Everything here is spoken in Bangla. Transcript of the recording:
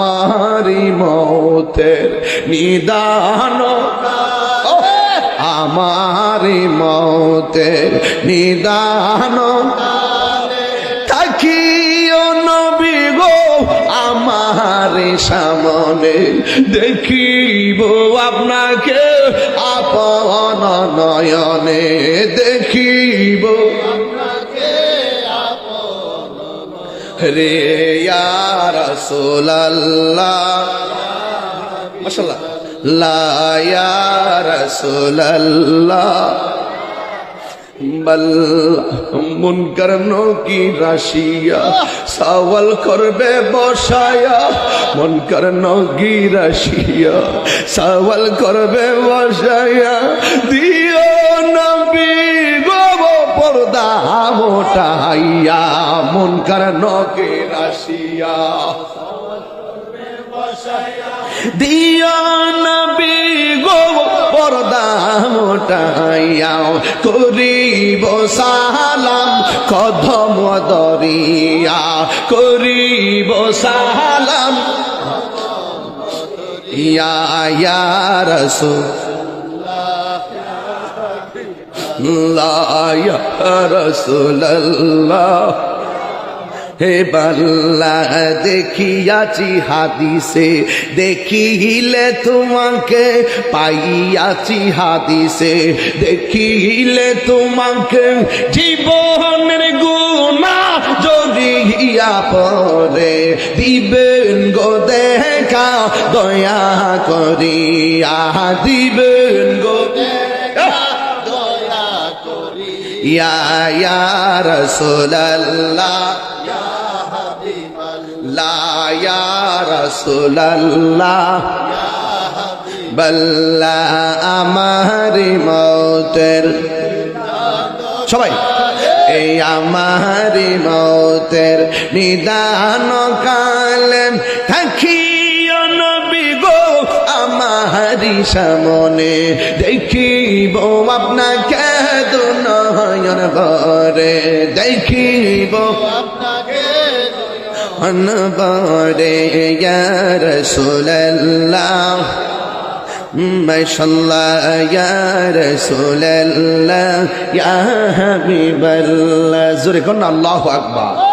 আমারি মতের নিদান। আমারি মতের নিদান। থাকিও নবী গো আমার সামনে দেখিব আপনাকে, আপন নয়নে দেখিব। রে রসোল্লাহ মাসাল্লাহ লা রসোল্লাহ করন কি রাশিয়া, সওয়াল করবে বসায়া। মন করন কি রাশিয়া, সওয়াল করবে বসায়া। গো পর্দা মোটাইয়া, মন করন কি রাশিয়া। দিও নবী গো, পর্দা মোটাইয়া, করিব সালাম কদম দরিয়া। করিব সালাম ইয়া ইয়া লা রাসূলুল্লাহ। হে বাল্লা দেখিয়াছি হাদিসে, দেখিলে তোমাকে পাইয়াছি হাদিসে, দেখিলে তোমাকে জীবনের গুণা জড়িয়া পরে দিবেন গো দেখা, দয়া করিয়া, দিবেন গো দেখা। ইয়া ইয়া বল্লা আমার মৌতের সবাই, এই আমার মৌতের নিদান কালে থাকিও নবী গো, আমারি সামনে দেখিব আপনাকে দুনয়ন ভরে দেখিব। অনবরে রসুল্লাহ মাশাল্লাহ ইয়া রাসূলুল্লাহ। ইয়া হাবিবাল্লাহ। জোরে কোন আল্লাহু আকবার।